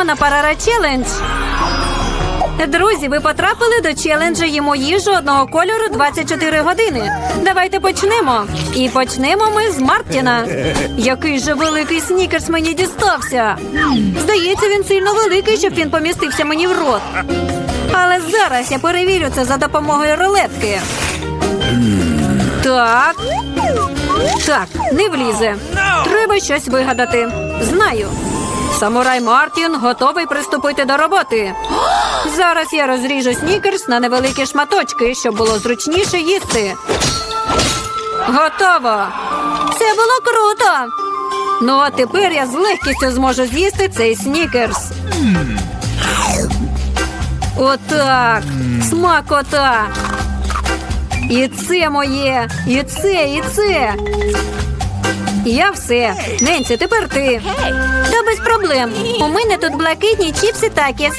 Ходімо на парара челендж. Друзі, ви потрапили до челенджу їмо їжу одного кольору 24 години. Давайте почнемо. І почнемо ми з Мартіна. Який же великий снікерс мені дістався. Здається, він сильно великий, щоб він помістився мені в рот. Але зараз я перевірю це за допомогою рулетки. Так. Так, не влізе. Треба щось вигадати. Знаю. Самурай Мартін готовий приступити до роботи. Зараз я розріжу снікерс на невеликі шматочки, щоб було зручніше їсти. Готово. Це було круто. Ну а тепер я з легкістю зможу з'їсти цей снікерс. Отак. Смакота. І це моє, і це, і це. Я все. Ненці, тепер ти. Та без проблем. У мене тут блакитні чіпси такіс.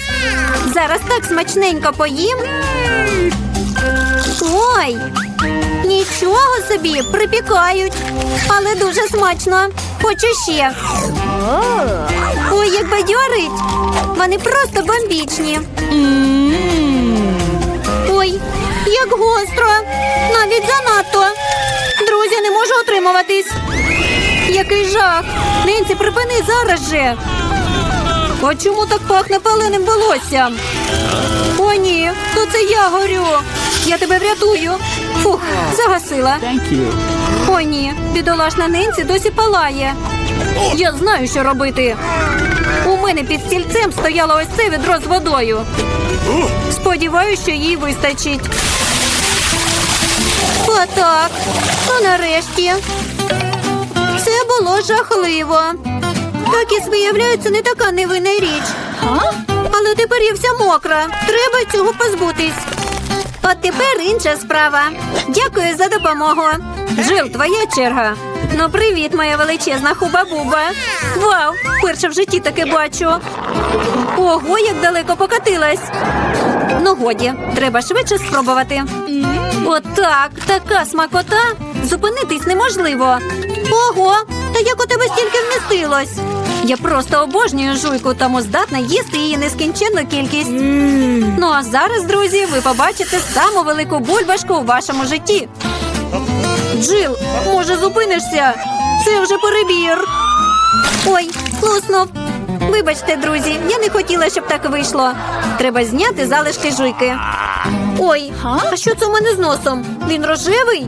Зараз так смачненько поїм. Ой, нічого собі припікають, але дуже смачно. Хочу ще. Ой, як бадьорить. Вони просто бомбічні. Ой, як гостро. Навіть занадто. Друзі, не можу утримуватись. Який жах! Ненці, припини зараз же. А чому так пахне паленим волоссям? О, ні, то це я горю. Я тебе врятую. Фух, загасила. О, ні, бідолашна Ненці досі палає. Я знаю, що робити. У мене під стільцем стояло ось це відро з водою. Сподіваюся, що їй вистачить. Отак. Ну, нарешті. Було жахливо. Такіс, виявляється, не така невинна річ. Але тепер я вся мокра. Треба цього позбутись. От тепер інша справа. Дякую за допомогу. Джил, твоя черга. Ну, привіт, моя величезна хуба-буба. Вау! Перше в житті таке бачу. Ого, як далеко покатилась. Ну, годі, треба швидше спробувати. Отак, така смакота. Зупинитись неможливо. Ого, та як у тебе стільки вмістилось? Я просто обожнюю жуйку, тому здатна їсти її нескінченну кількість. Ну а зараз, друзі, ви побачите саму велику бульбашку у вашому житті. Джил, може, зупинишся? Це вже перебір. Ой, луснув. Вибачте, друзі, я не хотіла, щоб так вийшло. Треба зняти залишки жуйки. Ой, а що це у мене з носом? Він рожевий?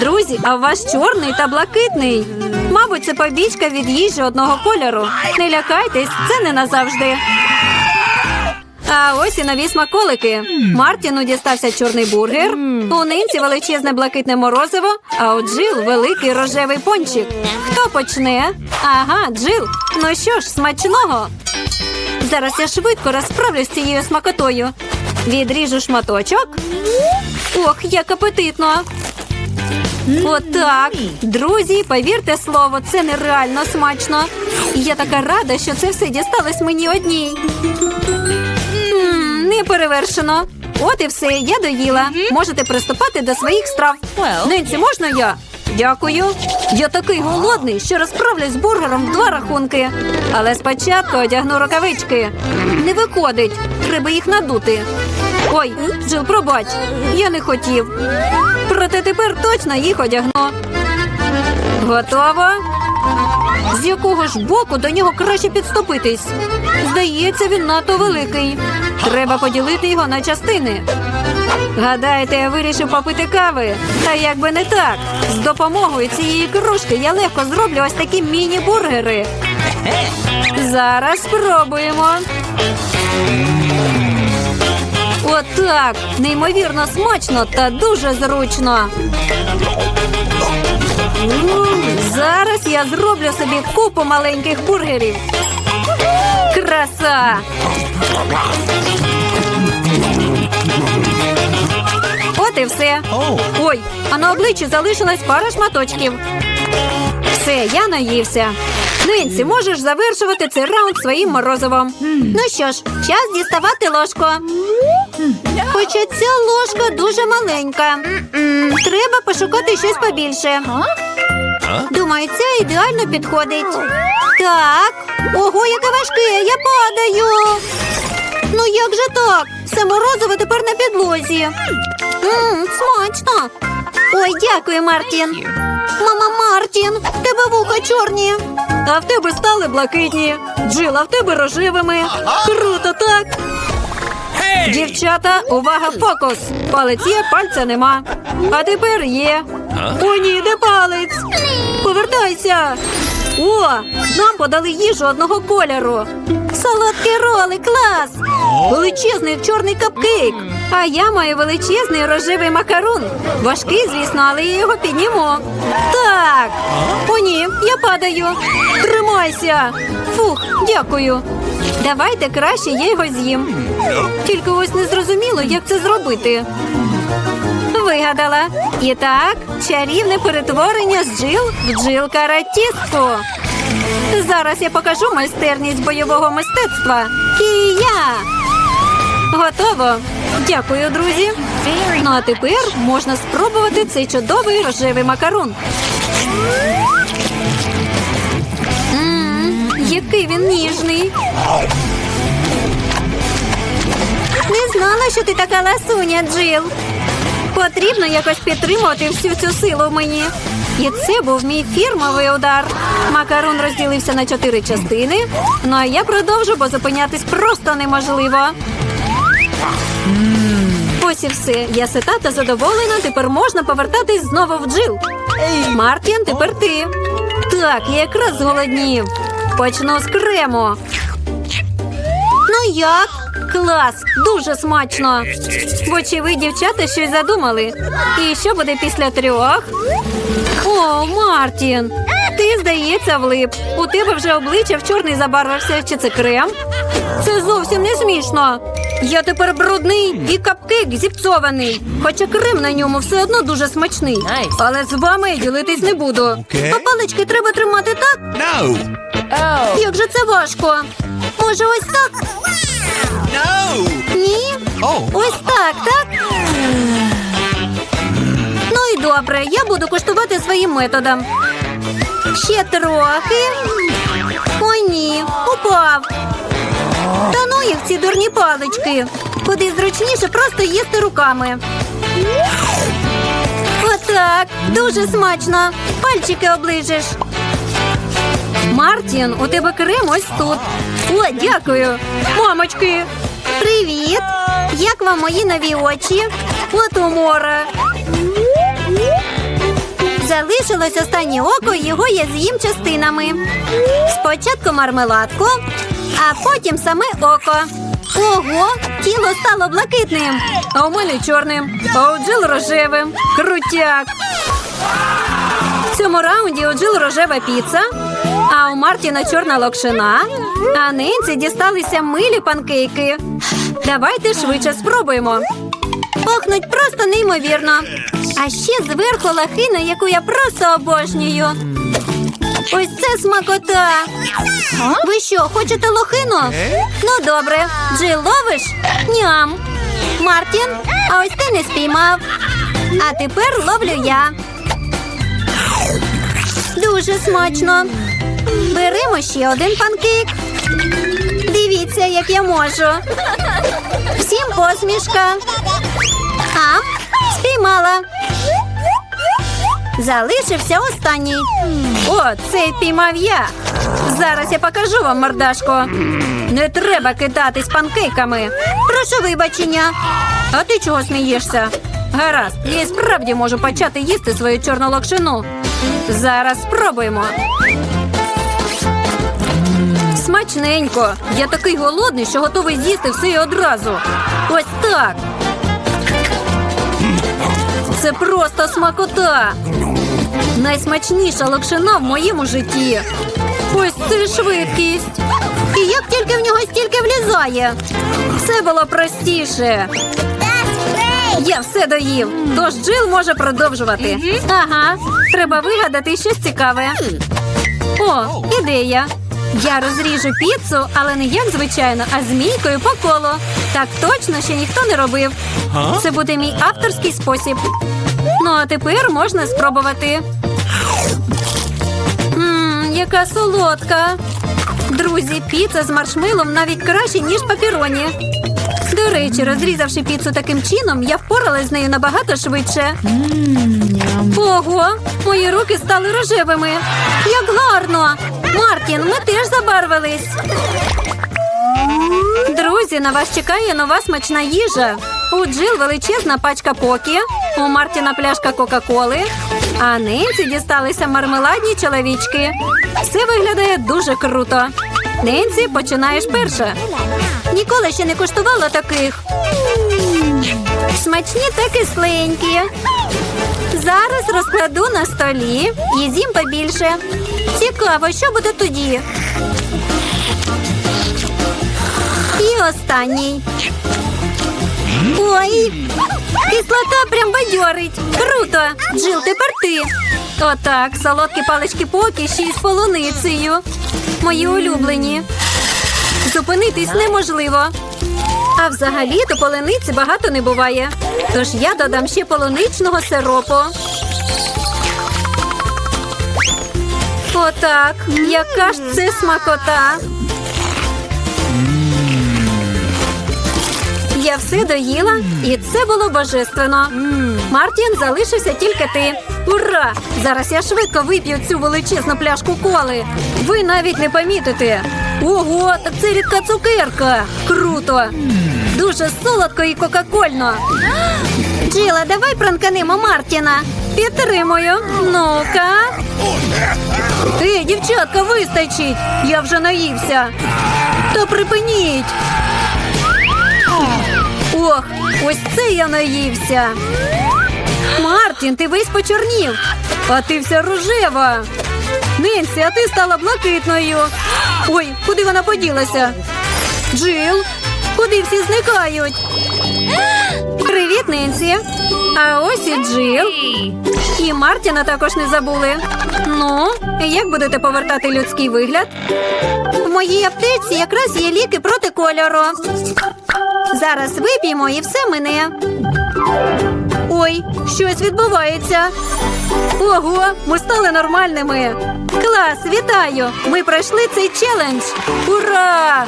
Друзі, а у вас чорний та блакитний. Мабуть, це побічка від їжі одного кольору. Не лякайтесь, це не назавжди. А ось і нові смаколики. Мартіну дістався чорний бургер, у нинці величезне блакитне морозиво, а у Джил великий рожевий пончик. Хто почне? Ага, Джил. Ну що ж, смачного. Зараз я швидко розправлюсь з цією смакотою. Відріжу шматочок. Ох, як апетитно. Отак. Друзі, повірте слово, це нереально смачно. І Я така рада, що це все дісталось мені одній. М, Не перевершено. От і все, я доїла. Можете приступати до своїх страв. Ненці, можна я? Дякую. Я такий голодний, що розправлюсь з бургером в два рахунки. Але спочатку одягну рукавички. Не виходить. Треба їх надути. Ой, Джил, пробач, я не хотів. Проте тепер точно їх одягну. Готово? З якого ж боку до нього краще підступитись? Здається, він надто великий. Треба поділити його на частини. Гадаєте, я вирішив попити кави? Та як би не так. З допомогою цієї кружки я легко зроблю ось такі міні-бургери. Зараз спробуємо. Отак. Неймовірно смачно та дуже зручно. Зараз я зроблю собі купу маленьких бургерів. Краса! От і все. Ой, а на обличчі залишилась пара шматочків. Все, я наївся. Нинці, можеш завершувати цей раунд своїм морозивом. Ну що ж, час діставати ложку. Хоча ця ложка дуже маленька. Треба пошукати щось побільше. Думаю, це ідеально підходить. Так. Ого, яке важке, я падаю. Ну Як же так? Все морозиво тепер на підлозі. Ммм, смачно. Ой, дякую, Мартін. Мама Мартін, в тебе вуха чорні. А в тебе стали блакитні. Джил, а в тебе рожевими. Круто, так? Дівчата, увага, фокус! Палець є, пальця нема. А тепер є. О, ні, де палець? Повертайся. О, нам подали їжу одного кольору. Солодкий роли, клас! Величезний чорний капкейк. А я маю величезний рожевий макарон. Важкий, звісно, але я його підніму. Так. О, ні, я падаю. Тримайся. Фух, дякую. Давайте краще я його з'їм. Тільки ось не зрозуміло, як це зробити. Вигадала. І так, чарівне перетворення з джил в джил каратістку. Зараз я покажу майстерність бойового мистецтва. Кія! Готово. Дякую, друзі. Ну а тепер можна спробувати цей чудовий рожевий макарон. Мм, який він ніжний. Не знала, що ти така ласуня, Джил. Потрібно якось підтримувати всю цю силу в мені. І це був мій фірмовий удар. Макарон розділився на чотири частини. Ну а я продовжу, бо зупинятись просто неможливо. Ось і все. Я сита та задоволена. Тепер можна повертатись знову в джил. Мартін, тепер ти. Так, я якраз зголоднів. Почну з крему. Ну як? Клас, дуже смачно. Вочевидь, дівчата щось задумали. І що буде після трьох? О, Мартін, ти, здається, влип. У тебе вже обличчя в чорний забарвився. Чи це крем? Це зовсім не смішно. Я тепер брудний і капкейк зіпсований. Хоча крем на ньому все одно дуже смачний. Але з вами я ділитись не буду. Окей. А палички треба тримати так, No! як же це важко. Може, ось так? No! Ні? Oh! Ось так, так? Ну і добре, я буду коштувати своїм методом. Ще трохи. О, ні, упав. Та ну їх ці дурні палички. Куди зручніше просто їсти руками. Отак, дуже смачно. Пальчики оближеш. Мартін, у тебе крем ось тут. О, дякую. Мамочки. Привіт. Як вам мої нові очі? От умора. Залишилось останнє око, його я з'їм частинами. Спочатку мармеладку, а потім саме око. Ого, тіло стало блакитним, а у мене чорним, а у Джил рожевим. Крутяк. В цьому раунді у Джил рожева піца, а у Мартіна чорна локшина, а Ненці дісталися милі панкейки. Давайте швидше спробуємо. Пахнуть просто неймовірно. А ще зверху лахина, яку я просто обожнюю. Ось це смакота. Ви що, хочете лохину? Ну добре. Джил ловиш? Ням. Мартін, а ось ти не спіймав. А тепер ловлю я. Дуже смачно. Беремо ще один панкейк. Дивіться, як я можу. Всім посмішка. А, спіймала. Залишився останній. О, цей піймав я. Зараз я покажу вам мордашко. Не треба кидатись панкейками. Прошу вибачення. А ти чого смієшся? Гаразд, я і справді можу почати їсти свою чорну локшину. Зараз спробуємо. Смачненько. Я такий голодний, що готовий з'їсти все і одразу. Ось так. Це просто смакота. Найсмачніша локшина в моєму житті. Ось це швидкість. І як тільки в нього стільки влізає. Все було простіше. Я все доїв. Тож Джил може продовжувати. Ага, треба вигадати щось цікаве. О, ідея. Я розріжу піцу, але не як звичайно, а змійкою по колу. Так точно ще ніхто не робив. Це буде мій авторський спосіб. Ну а тепер можна спробувати. Яка солодка. Друзі, піца з маршмелом навіть краще, ніж папіроні. До речі, розрізавши піцу таким чином, я впоралась з нею набагато швидше. Ого, мої руки стали рожевими. Як гарно! Мартін, ми теж забарвились. Друзі, на вас чекає нова смачна їжа. У Джил величезна пачка покі, у Мартіна пляшка Кока-Коли, а Ненці дісталися мармеладні чоловічки. Все виглядає дуже круто. Ненці, починаєш перша. Ніколи ще не куштувала таких. Смачні та кисленькі. Зараз розкладу на столі і з'їм побільше. Цікаво, що буде тоді. І останній. Ой, кислота прям бадьорить. Круто. Джил, тепер ти. Отак, солодкі палички поки ще з полуницею. Мої улюблені. Зупинитись неможливо. А взагалі до полениці багато не буває. Тож я додам ще полуничного сиропу. Отак. Яка ж це смакота. Я все доїла, і це було божественно. Мартін, залишився тільки ти. Ура! Зараз я швидко вип'ю цю величезну пляшку коли. Ви навіть не помітите. Ого, так це рідка цукерка. Круто! Дуже солодко і кока-кольно. Джила, давай пранканемо Мартіна. Підтримую. Ну-ка. Ей, дівчатка, вистачить. Я вже наївся. Та припиніть. Ох, ось це я наївся. Мартін, ти весь почорнів, а ти вся рожева. Ненсі, а ти стала блакитною. Ой, куди вона поділася? Джил, куди всі зникають? Привіт, Ненсі. А ось і Джил. І Мартіна також не забули. Ну, як будете повертати людський вигляд? В моїй аптеці якраз є ліки проти кольору. Зараз вип'ємо і все мине. Ой, щось відбувається. Ого, ми стали нормальними. Клас, вітаю! Ми пройшли цей челендж. Ура!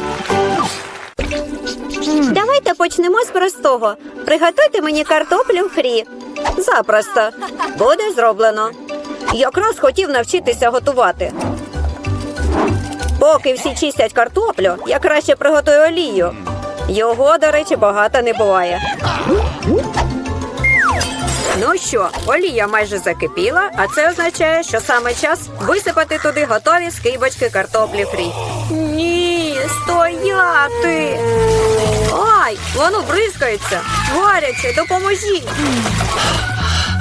Давайте почнемо з простого. Приготуйте мені картоплю фрі. Запросто. Буде зроблено. Якраз хотів навчитися готувати. Поки всі чистять картоплю, я краще приготую олію. Його, до речі, багато не буває. Ну що, олія майже закипіла, а це означає, що саме час висипати туди готові скибочки картоплі фрі. Ні, стояти. Ай, воно бризкається. Гаряче, допоможіть.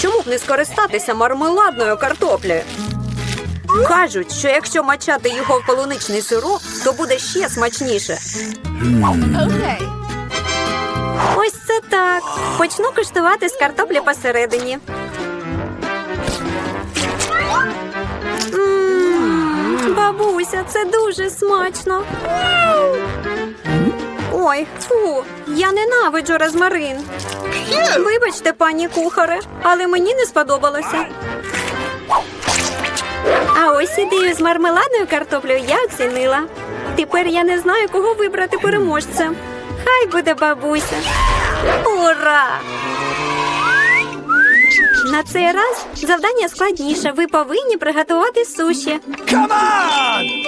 Чому б не скористатися мармеладною картоплею? Кажуть, що якщо мачати його в полуничний сироп, то буде ще смачніше. Okay. Ось це так. Почну куштувати з картоплі посередині. Бабуся, це дуже смачно. Ой, фу, я ненавиджу розмарин. Вибачте, пані кухаре, але мені не сподобалося. А ось ідею з мармеладною картоплею я оцінила. Тепер я не знаю, кого вибрати переможцем. Хай буде бабуся. Ура! На цей раз завдання складніше. Ви повинні приготувати суші. Come on!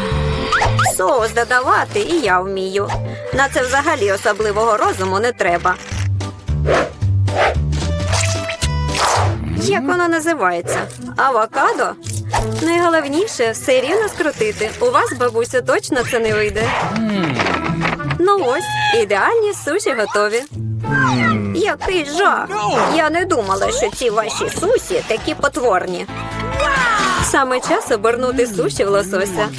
Соус додавати і я вмію. На це взагалі особливого розуму не треба. Як воно називається? Авокадо? Найголовніше все рівно скрутити. У вас, бабусю, точно це не вийде. Ну ось, ідеальні суші готові. Який жах! Я не думала, що ці ваші сусі такі потворні. Саме час обернути суші в лосося.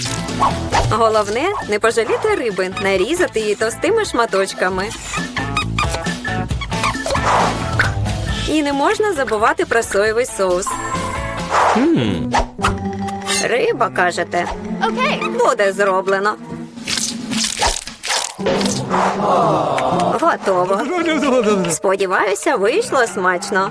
Головне не пожаліти риби, нарізати її товстими шматочками. І не можна забувати про соєвий соус. Риба, кажете, Okay. буде зроблено. Готово. Сподіваюся, вийшло смачно.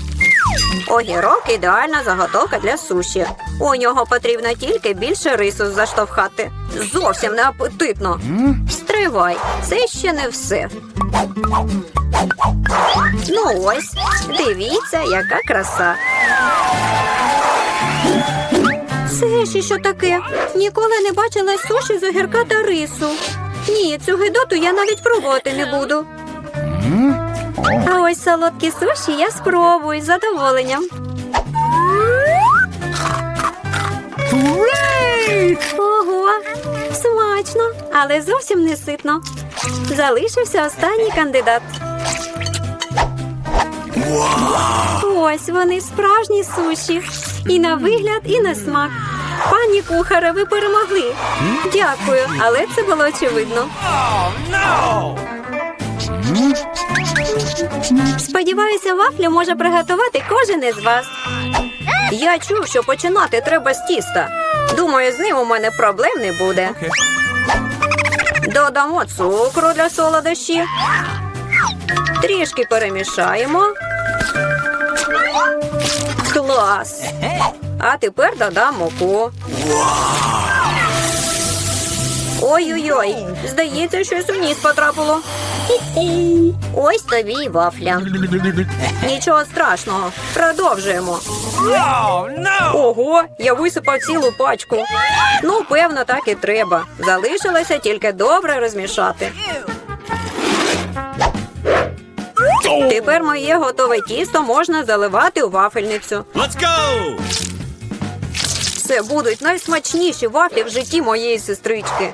Огірок ідеальна заготовка для суші. У нього потрібно тільки більше рису заштовхати. Зовсім не апетитно. Стривай, це ще не все. Ну ось, дивіться, яка краса. Це ще що таке? Ніколи не бачила суші з огірка та рису. Ні, цю гидоту я навіть пробувати не буду. А ось солодкі суші я спробую з задоволенням. Ого, смачно, але зовсім не ситно. Залишився останній кандидат. Ось вони справжні суші. І на вигляд, і на смак. Пані кухаре, ви перемогли. Дякую, але це було очевидно. Сподіваюся, вафлю може приготувати кожен із вас. Я чув, що починати треба з тіста. Думаю, з ним у мене проблем не буде. Додамо цукру для солодощі. Трішки перемішаємо. Клас! А тепер додам муку. Ой-ой-ой, здається, щось у ніс потрапило. Ось тобі й вафля. Нічого страшного. Продовжуємо. Ого, я висипав цілу пачку. Ну, певно, так і треба. Залишилося тільки добре розмішати. Тепер моє готове тісто можна заливати у вафельницю. Let's go! Це будуть найсмачніші вафлі в житті моєї сестрички.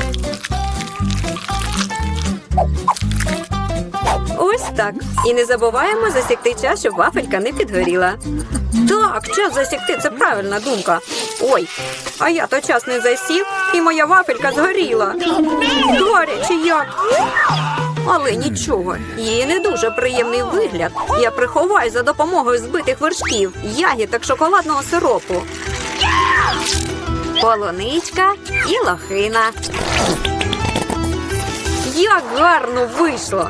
Ось так. І не забуваємо засікти час, щоб вафелька не підгоріла. Так, час засікти це правильна думка. Ой, а я то час не засік, і моя вафелька згоріла. Гаряче як. Але нічого, її не дуже приємний вигляд. Я приховаю за допомогою збитих вершків, ягід шоколадного сиропу. Полуничка і лохина. Як гарно вийшло!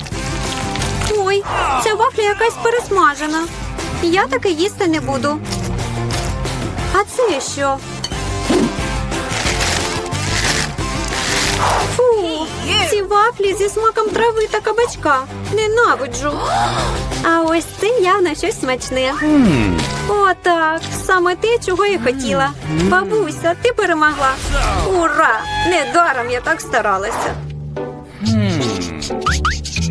Ой, ця вафля якась пересмажена. Я таке їсти не буду. А це що? Фу, ці вафлі зі смаком трави та кабачка. Ненавиджу. А ось це явно щось смачне. О, так, саме те, чого я хотіла. Бабуся, ти перемогла. Ура! Недаром я так старалася.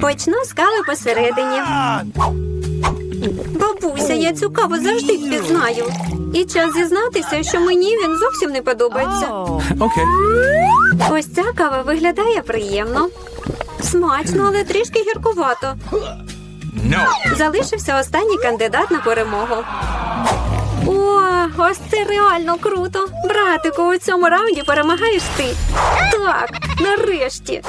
Почну з кави посередині. Бабуся, я цю каву завжди впізнаю. І час зізнатися, що мені він зовсім не подобається. Okay. Ось ця кава виглядає приємно. Смачно, але трішки гіркувато. No. Залишився останній кандидат на перемогу. О, ось це реально круто. Братику, у цьому раунді перемагаєш ти. Так, нарешті.